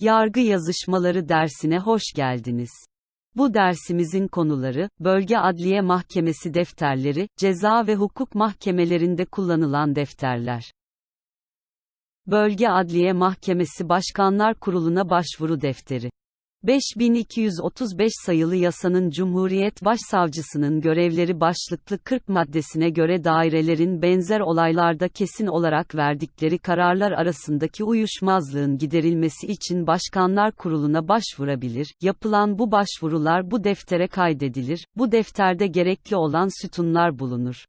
Yargı yazışmaları dersine hoş geldiniz. Bu dersimizin konuları, Bölge Adliye Mahkemesi defterleri, ceza ve hukuk mahkemelerinde kullanılan defterler. Bölge Adliye Mahkemesi Başkanlar Kurulu'na başvuru defteri. 5235 sayılı yasanın Cumhuriyet Başsavcısının görevleri başlıklı 40 maddesine göre dairelerin benzer olaylarda kesin olarak verdikleri kararlar arasındaki uyuşmazlığın giderilmesi için Başkanlar Kurulu'na başvurabilir. Yapılan bu başvurular bu deftere kaydedilir. Bu defterde gerekli olan sütunlar bulunur.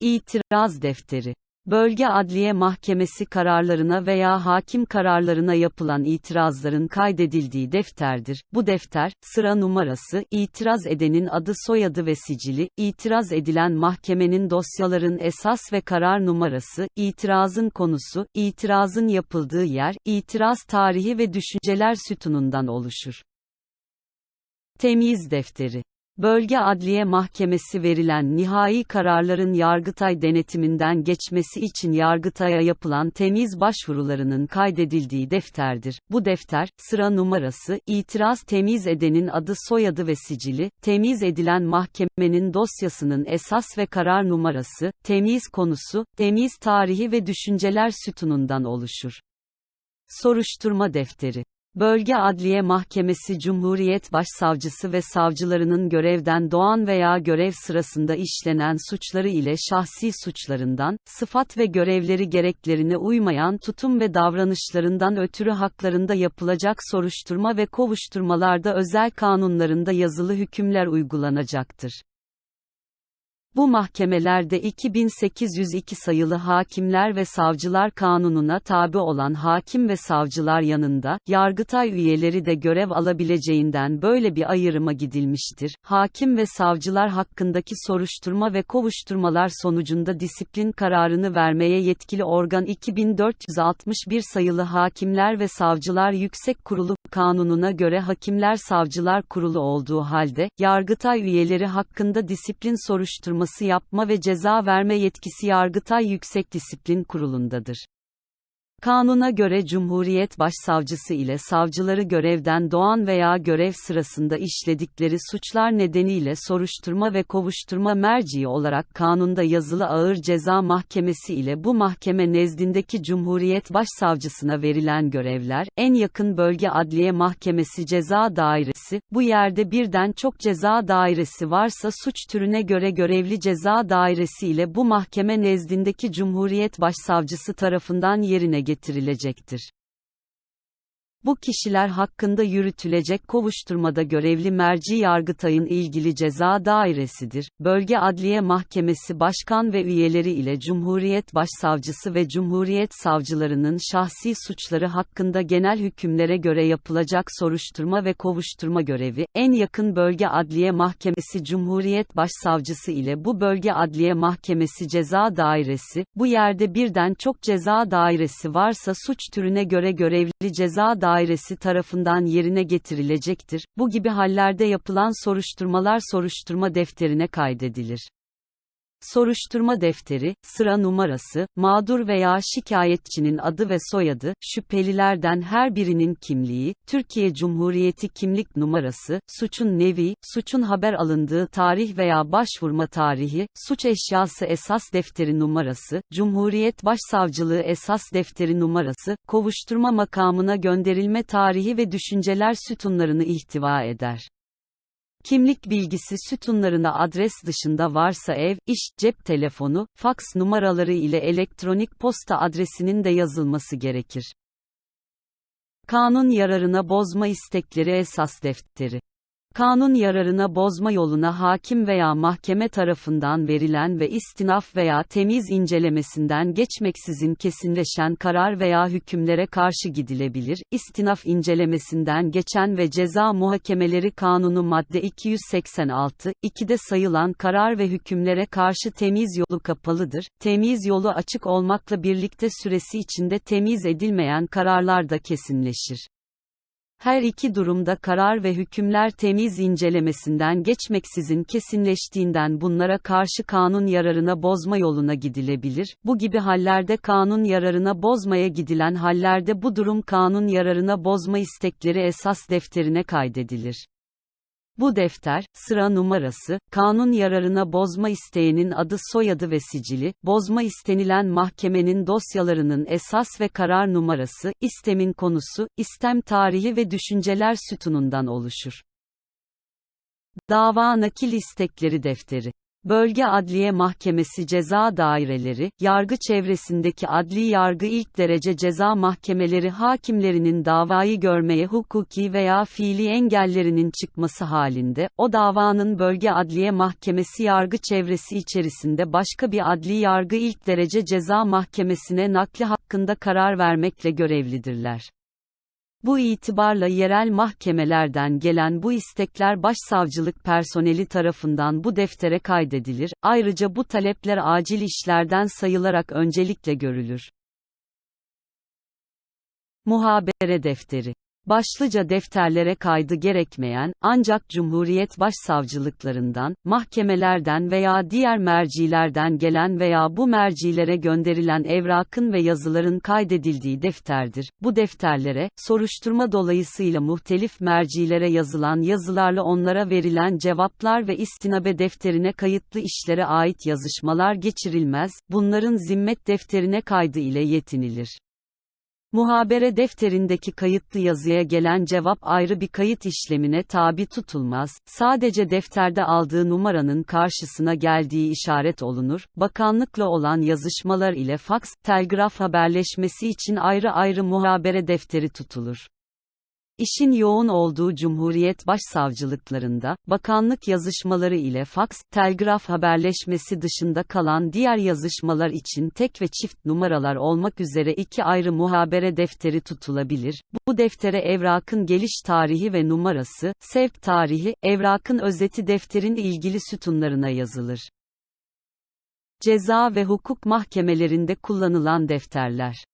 İtiraz defteri Bölge Adliye Mahkemesi kararlarına veya hakim kararlarına yapılan itirazların kaydedildiği defterdir. Bu defter, sıra numarası, itiraz edenin adı soyadı ve sicili, itiraz edilen mahkemenin dosyaların esas ve karar numarası, itirazın konusu, itirazın yapıldığı yer, itiraz tarihi ve düşünceler sütunundan oluşur. Temyiz defteri Bölge Adliye Mahkemesi verilen nihai kararların Yargıtay denetiminden geçmesi için Yargıtay'a yapılan temiz başvurularının kaydedildiği defterdir. Bu defter, sıra numarası, itiraz temiz edenin adı soyadı ve sicili, temiz edilen mahkemenin dosyasının esas ve karar numarası, temiz konusu, temiz tarihi ve düşünceler sütunundan oluşur. Soruşturma defteri Bölge Adliye Mahkemesi Cumhuriyet Başsavcısı ve savcılarının görevden doğan veya görev sırasında işlenen suçları ile şahsi suçlarından, sıfat ve görevleri gereklerine uymayan tutum ve davranışlarından ötürü haklarında yapılacak soruşturma ve kovuşturmalarda özel kanunlarında yazılı hükümler uygulanacaktır. Bu mahkemelerde 2802 sayılı Hakimler ve Savcılar Kanunu'na tabi olan hakim ve savcılar yanında, Yargıtay üyeleri de görev alabileceğinden böyle bir ayrıma gidilmiştir. Hakim ve savcılar hakkındaki soruşturma ve kovuşturmalar sonucunda disiplin kararını vermeye yetkili organ 2461 sayılı Hakimler ve Savcılar Yüksek Kurulu Kanunu'na göre Hakimler Savcılar Kurulu olduğu halde, Yargıtay üyeleri hakkında disiplin soruşturma soruşturması yapma ve ceza verme yetkisi Yargıtay Yüksek Disiplin Kurulu'ndadır. Kanuna göre Cumhuriyet Başsavcısı ile savcıları görevden doğan veya görev sırasında işledikleri suçlar nedeniyle soruşturma ve kovuşturma merciği olarak kanunda yazılı ağır ceza mahkemesi ile bu mahkeme nezdindeki Cumhuriyet Başsavcısına verilen görevler, en yakın bölge adliye mahkemesi ceza dairesi, bu yerde birden çok ceza dairesi varsa suç türüne göre görevli ceza dairesi ile bu mahkeme nezdindeki Cumhuriyet Başsavcısı tarafından yerine getirilecektir. Bu kişiler hakkında yürütülecek kovuşturmada görevli merci Yargıtay'ın ilgili ceza dairesidir. Bölge Adliye Mahkemesi Başkan ve üyeleri ile Cumhuriyet Başsavcısı ve Cumhuriyet Savcılarının şahsi suçları hakkında genel hükümlere göre yapılacak soruşturma ve kovuşturma görevi, en yakın Bölge Adliye Mahkemesi Cumhuriyet Başsavcısı ile bu Bölge Adliye Mahkemesi Ceza Dairesi, bu yerde birden çok ceza dairesi varsa suç türüne göre görevli ceza dairesi dairesi tarafından yerine getirilecektir. Bu gibi hallerde yapılan soruşturmalar soruşturma defterine kaydedilir. Soruşturma defteri, sıra numarası, mağdur veya şikayetçinin adı ve soyadı, şüphelilerden her birinin kimliği, Türkiye Cumhuriyeti kimlik numarası, suçun nevi, suçun haber alındığı tarih veya başvurma tarihi, suç eşyası esas defteri numarası, Cumhuriyet Başsavcılığı esas defteri numarası, kovuşturma makamına gönderilme tarihi ve düşünceler sütunlarını ihtiva eder. Kimlik bilgisi sütunlarına adres dışında varsa ev, iş, cep telefonu, faks numaraları ile elektronik posta adresinin de yazılması gerekir. Kanun yararına bozma istekleri esas defteri Kanun yararına bozma yoluna hakim veya mahkeme tarafından verilen ve istinaf veya temiz incelemesinden geçmeksizin kesinleşen karar veya hükümlere karşı gidilebilir. İstinaf incelemesinden geçen ve ceza muhakemeleri kanunu madde 286, 2'de sayılan karar ve hükümlere karşı temiz yolu kapalıdır. Temiz yolu açık olmakla birlikte süresi içinde temiz edilmeyen kararlar da kesinleşir. Her iki durumda karar ve hükümler temiz incelemesinden geçmeksizin kesinleştiğinden bunlara karşı kanun yararına bozma yoluna gidilebilir. Bu gibi hallerde kanun yararına bozmaya gidilen hallerde bu durum kanun yararına bozma istekleri esas defterine kaydedilir. Bu defter, sıra numarası, kanun yararına bozma isteğinin adı soyadı ve sicili, bozma istenilen mahkemenin dosyalarının esas ve karar numarası, istemin konusu, istem tarihi ve düşünceler sütunundan oluşur. Dava nakil istekleri defteri Bölge Adliye Mahkemesi Ceza Daireleri, yargı çevresindeki adli yargı ilk derece ceza mahkemeleri hakimlerinin davayı görmeye hukuki veya fiili engellerinin çıkması halinde, o davanın Bölge Adliye Mahkemesi yargı çevresi içerisinde başka bir adli yargı ilk derece ceza mahkemesine nakli hakkında karar vermekle görevlidirler. Bu itibarla yerel mahkemelerden gelen bu istekler başsavcılık personeli tarafından bu deftere kaydedilir, ayrıca bu talepler acil işlerden sayılarak öncelikle görülür. Muhabere defteri Başlıca defterlere kaydı gerekmeyen, ancak Cumhuriyet Başsavcılıklarından, mahkemelerden veya diğer mercilerden gelen veya bu mercilere gönderilen evrakın ve yazıların kaydedildiği defterdir. Bu defterlere, soruşturma dolayısıyla muhtelif mercilere yazılan yazılarla onlara verilen cevaplar ve istinabe defterine kayıtlı işlere ait yazışmalar geçirilmez, bunların zimmet defterine kaydı ile yetinilir. Muhabere defterindeki kayıtlı yazıya gelen cevap ayrı bir kayıt işlemine tabi tutulmaz, sadece defterde aldığı numaranın karşısına geldiği işaret olunur, bakanlıkla olan yazışmalar ile faks, telgraf haberleşmesi için ayrı ayrı muhabere defteri tutulur. İşin yoğun olduğu Cumhuriyet Başsavcılıklarında, bakanlık yazışmaları ile faks, telgraf haberleşmesi dışında kalan diğer yazışmalar için tek ve çift numaralar olmak üzere iki ayrı muhabere defteri tutulabilir. Bu deftere evrakın geliş tarihi ve numarası, sevk tarihi, evrakın özeti defterin ilgili sütunlarına yazılır. Ceza ve hukuk mahkemelerinde kullanılan defterler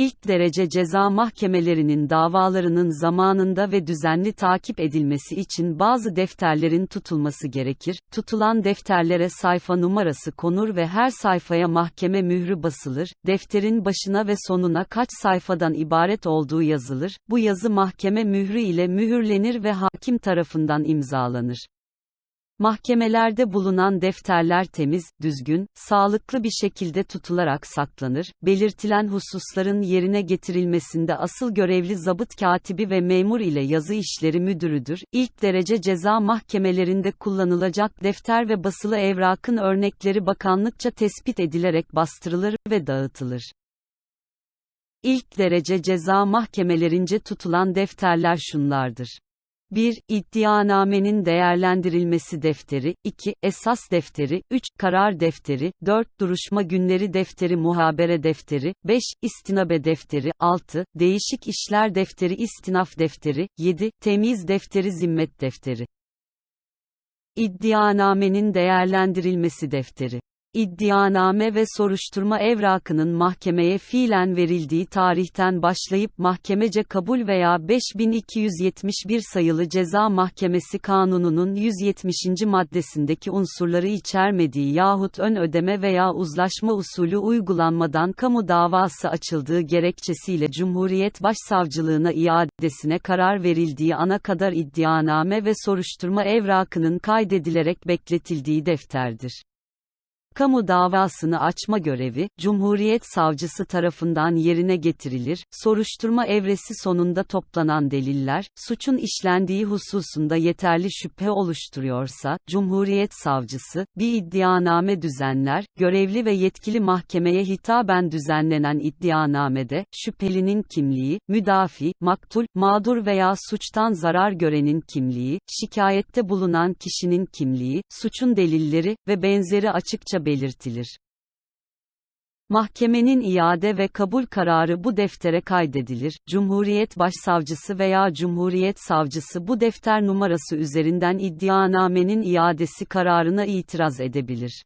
İlk derece ceza mahkemelerinin davalarının zamanında ve düzenli takip edilmesi için bazı defterlerin tutulması gerekir. Tutulan defterlere sayfa numarası konur ve her sayfaya mahkeme mührü basılır. Defterin başına ve sonuna kaç sayfadan ibaret olduğu yazılır. Bu yazı mahkeme mührü ile mühürlenir ve hakim tarafından imzalanır. Mahkemelerde bulunan defterler temiz, düzgün, sağlıklı bir şekilde tutularak saklanır. Belirtilen hususların yerine getirilmesinde asıl görevli zabıt katibi ve memur ile yazı işleri müdürüdür. İlk derece ceza mahkemelerinde kullanılacak defter ve basılı evrakın örnekleri bakanlıkça tespit edilerek bastırılır ve dağıtılır. İlk derece ceza mahkemelerince tutulan defterler şunlardır. 1. İddianamenin değerlendirilmesi defteri, 2. Esas defteri, 3. Karar defteri, 4. Duruşma günleri defteri muhabere defteri, 5. İstinabe defteri, 6. Değişik işler defteri istinaf defteri, 7. Temiz defteri zimmet defteri. İddianamenin değerlendirilmesi defteri İddianame ve soruşturma evrakının mahkemeye fiilen verildiği tarihten başlayıp mahkemece kabul veya 5271 sayılı Ceza Mahkemesi Kanunu'nun 170. maddesindeki unsurları içermediği yahut ön ödeme veya uzlaşma usulü uygulanmadan kamu davası açıldığı gerekçesiyle Cumhuriyet Başsavcılığına iadesine karar verildiği ana kadar iddianame ve soruşturma evrakının kaydedilerek bekletildiği defterdir. Kamu davasını açma görevi, Cumhuriyet Savcısı tarafından yerine getirilir, soruşturma evresi sonunda toplanan deliller, suçun işlendiği hususunda yeterli şüphe oluşturuyorsa, Cumhuriyet Savcısı, bir iddianame düzenler, görevli ve yetkili mahkemeye hitaben düzenlenen iddianamede, şüphelinin kimliği, müdafi, maktul, mağdur veya suçtan zarar görenin kimliği, şikayette bulunan kişinin kimliği, suçun delilleri ve benzeri açıkça belirtilir. Mahkemenin iade ve kabul kararı bu deftere kaydedilir. Cumhuriyet Başsavcısı veya Cumhuriyet Savcısı bu defter numarası üzerinden iddianamenin iadesi kararına itiraz edebilir.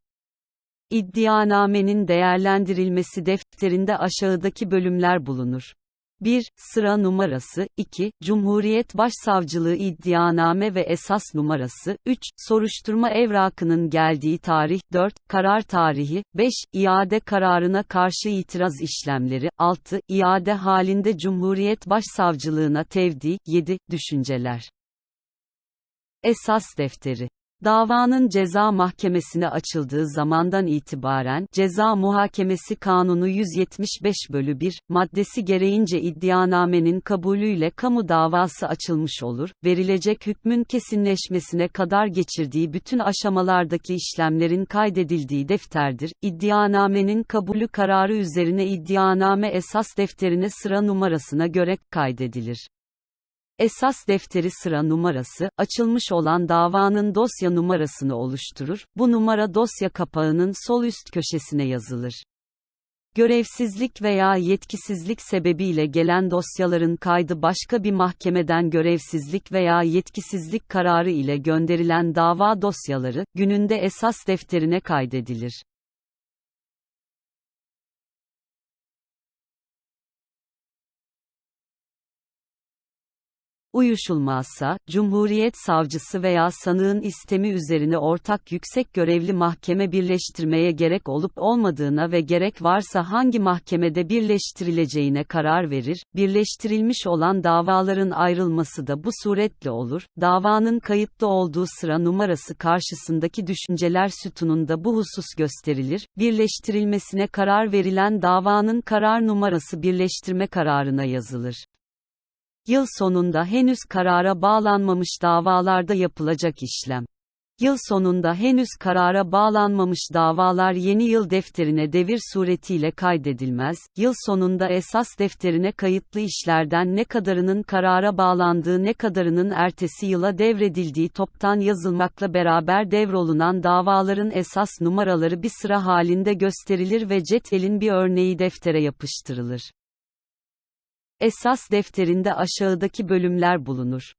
İddianamenin değerlendirilmesi defterinde aşağıdaki bölümler bulunur. 1. Sıra numarası, 2. Cumhuriyet Başsavcılığı iddianame ve esas numarası, 3. Soruşturma evrakının geldiği tarih, 4. Karar tarihi, 5. İade kararına karşı itiraz işlemleri, 6. İade halinde Cumhuriyet Başsavcılığına tevdi, 7. Düşünceler. Esas defteri Davanın ceza mahkemesine açıldığı zamandan itibaren Ceza Muhakemesi Kanunu 175 bölü 1 maddesi gereğince iddianamenin kabulüyle kamu davası açılmış olur, verilecek hükmün kesinleşmesine kadar geçirdiği bütün aşamalardaki işlemlerin kaydedildiği defterdir. İddianamenin kabulü kararı üzerine iddianame esas defterine sıra numarasına göre kaydedilir. Esas defteri sıra numarası, açılmış olan davanın dosya numarasını oluşturur, bu numara dosya kapağının sol üst köşesine yazılır. Görevsizlik veya yetkisizlik sebebiyle gelen dosyaların kaydı başka bir mahkemeden görevsizlik veya yetkisizlik kararı ile gönderilen dava dosyaları, gününde esas defterine kaydedilir. Uyuşulmazsa, Cumhuriyet Savcısı veya sanığın istemi üzerine ortak yüksek görevli mahkeme birleştirmeye gerek olup olmadığına ve gerek varsa hangi mahkemede birleştirileceğine karar verir, birleştirilmiş olan davaların ayrılması da bu suretle olur, davanın kayıtlı olduğu sıra numarası karşısındaki düşünceler sütununda bu husus gösterilir, birleştirilmesine karar verilen davanın karar numarası birleştirme kararına yazılır. Yıl sonunda henüz karara bağlanmamış davalarda yapılacak işlem. Yıl sonunda henüz karara bağlanmamış davalar yeni yıl defterine devir suretiyle kaydedilmez. Yıl sonunda esas defterine kayıtlı işlerden ne kadarının karara bağlandığı ne kadarının ertesi yıla devredildiği toptan yazılmakla beraber devrolunan davaların esas numaraları bir sıra halinde gösterilir ve cetvelin bir örneği deftere yapıştırılır. Esas defterinde aşağıdaki bölümler bulunur.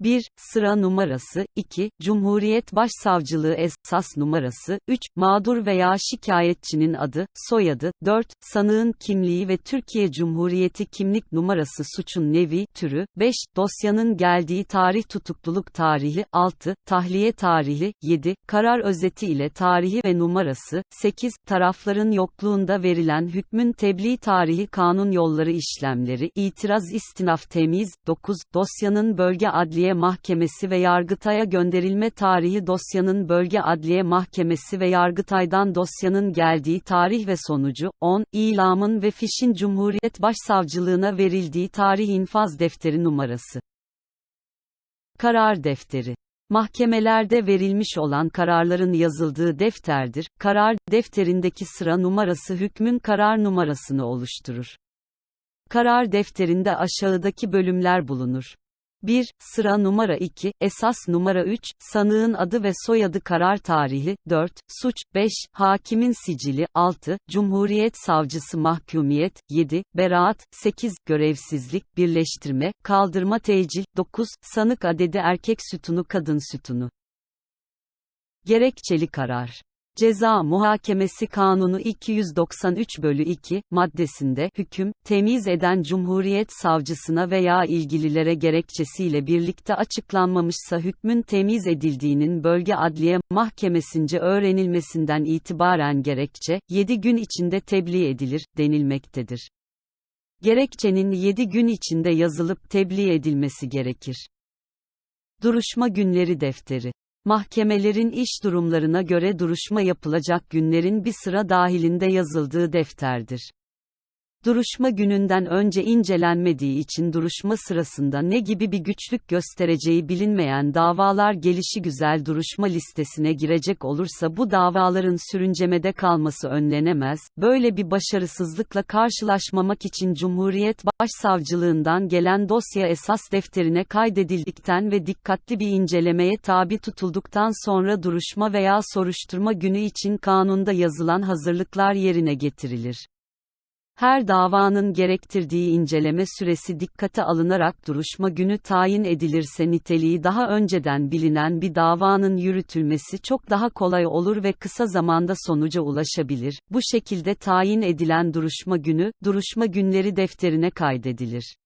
1. Sıra numarası, 2. Cumhuriyet Başsavcılığı esas numarası, 3. Mağdur veya şikayetçinin adı, soyadı, 4. Sanığın kimliği ve Türkiye Cumhuriyeti kimlik numarası suçun nevi, türü, 5. Dosyanın geldiği tarih tutukluluk tarihi, 6. Tahliye tarihi, 7. Karar özeti ile tarihi ve numarası, 8. Tarafların yokluğunda verilen hükmün tebliğ tarihi kanun yolları işlemleri, itiraz istinaf temiz, 9. Dosyanın bölge adliye Adliye Mahkemesi ve Yargıtay'a gönderilme tarihi dosyanın Bölge Adliye Mahkemesi ve Yargıtay'dan dosyanın geldiği tarih ve sonucu, 10, ilamın ve fişin Cumhuriyet Başsavcılığına verildiği tarih infaz defteri numarası. Karar defteri Mahkemelerde verilmiş olan kararların yazıldığı defterdir. Karar defterindeki sıra numarası hükmün karar numarasını oluşturur. Karar defterinde aşağıdaki bölümler bulunur. 1. Sıra numara 2, esas numara 3, sanığın adı ve soyadı karar tarihi, 4, suç, 5, hakimin sicili, 6, Cumhuriyet Savcısı mahkumiyet, 7, beraat, 8, görevsizlik, birleştirme, kaldırma tecil, 9, sanık adedi erkek sütunu kadın sütunu. Gerekçeli karar Ceza Muhakemesi Kanunu 293 bölü 2, maddesinde, hüküm, temiz eden Cumhuriyet Savcısına veya ilgililere gerekçesiyle birlikte açıklanmamışsa hükmün temiz edildiğinin bölge adliye mahkemesince öğrenilmesinden itibaren gerekçe, 7 gün içinde tebliğ edilir, denilmektedir. Gerekçenin 7 gün içinde yazılıp tebliğ edilmesi gerekir. Duruşma günleri defteri Mahkemelerin iş durumlarına göre duruşma yapılacak günlerin bir sıra dahilinde yazıldığı defterdir. Duruşma gününden önce incelenmediği için duruşma sırasında ne gibi bir güçlük göstereceği bilinmeyen davalar gelişi güzel duruşma listesine girecek olursa bu davaların sürüncemede kalması önlenemez. Böyle bir başarısızlıkla karşılaşmamak için Cumhuriyet Başsavcılığından gelen dosya esas defterine kaydedildikten ve dikkatli bir incelemeye tabi tutulduktan sonra duruşma veya soruşturma günü için kanunda yazılan hazırlıklar yerine getirilir. Her davanın gerektirdiği inceleme süresi dikkate alınarak duruşma günü tayin edilirse niteliği daha önceden bilinen bir davanın yürütülmesi çok daha kolay olur ve kısa zamanda sonuca ulaşabilir. Bu şekilde tayin edilen duruşma günü, duruşma günleri defterine kaydedilir.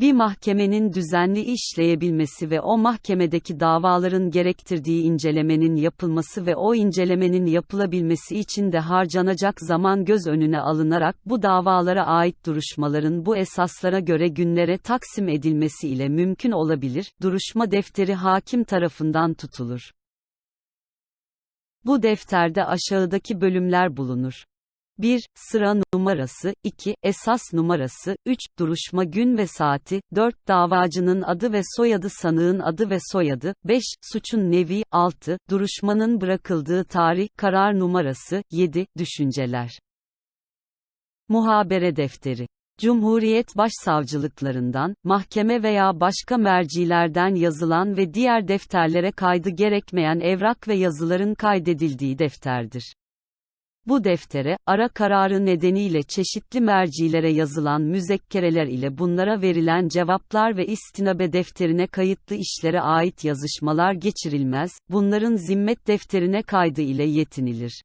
Bir mahkemenin düzenli işleyebilmesi ve o mahkemedeki davaların gerektirdiği incelemenin yapılması ve o incelemenin yapılabilmesi için de harcanacak zaman göz önüne alınarak bu davalara ait duruşmaların bu esaslara göre günlere taksim edilmesi ile mümkün olabilir. Duruşma defteri hakim tarafından tutulur. Bu defterde aşağıdaki bölümler bulunur. 1. Sıra numarası, 2. Esas numarası, 3. Duruşma gün ve saati, 4. Davacının adı ve soyadı sanığın adı ve soyadı, 5. Suçun nevi, 6. Duruşmanın bırakıldığı tarih, karar numarası, 7. Düşünceler. Muhabere defteri Cumhuriyet Başsavcılıklarından, mahkeme veya başka mercilerden yazılan ve diğer defterlere kaydı gerekmeyen evrak ve yazıların kaydedildiği defterdir. Bu deftere, ara kararı nedeniyle çeşitli mercilere yazılan müzekkereler ile bunlara verilen cevaplar ve istinabe defterine kayıtlı işlere ait yazışmalar geçirilmez, bunların zimmet defterine kaydı ile yetinilir.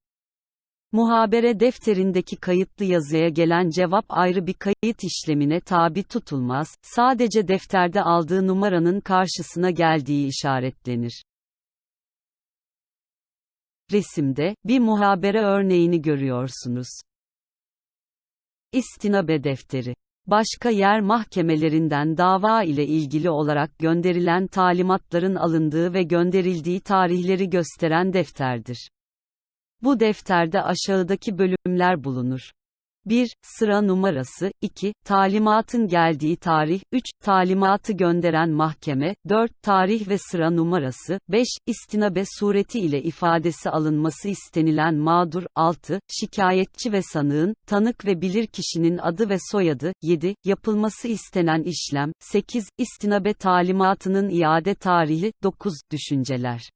Muhabere defterindeki kayıtlı yazıya gelen cevap ayrı bir kayıt işlemine tabi tutulmaz, sadece defterde aldığı numaranın karşısına geldiği işaretlenir. Resimde, bir muhabere örneğini görüyorsunuz. İstinabe defteri. Başka yer mahkemelerinden dava ile ilgili olarak gönderilen talimatların alındığı ve gönderildiği tarihleri gösteren defterdir. Bu defterde aşağıdaki bölümler bulunur. 1. Sıra numarası, 2. Talimatın geldiği tarih, 3. Talimatı gönderen mahkeme, 4. Tarih ve sıra numarası, 5. İstinabe sureti ile ifadesi alınması istenilen mağdur, 6. Şikayetçi ve sanığın, tanık ve bilirkişinin adı ve soyadı, 7. Yapılması istenen işlem, 8. İstinabe talimatının iade tarihi, 9. Düşünceler.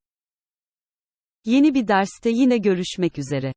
Yeni bir derste yine görüşmek üzere.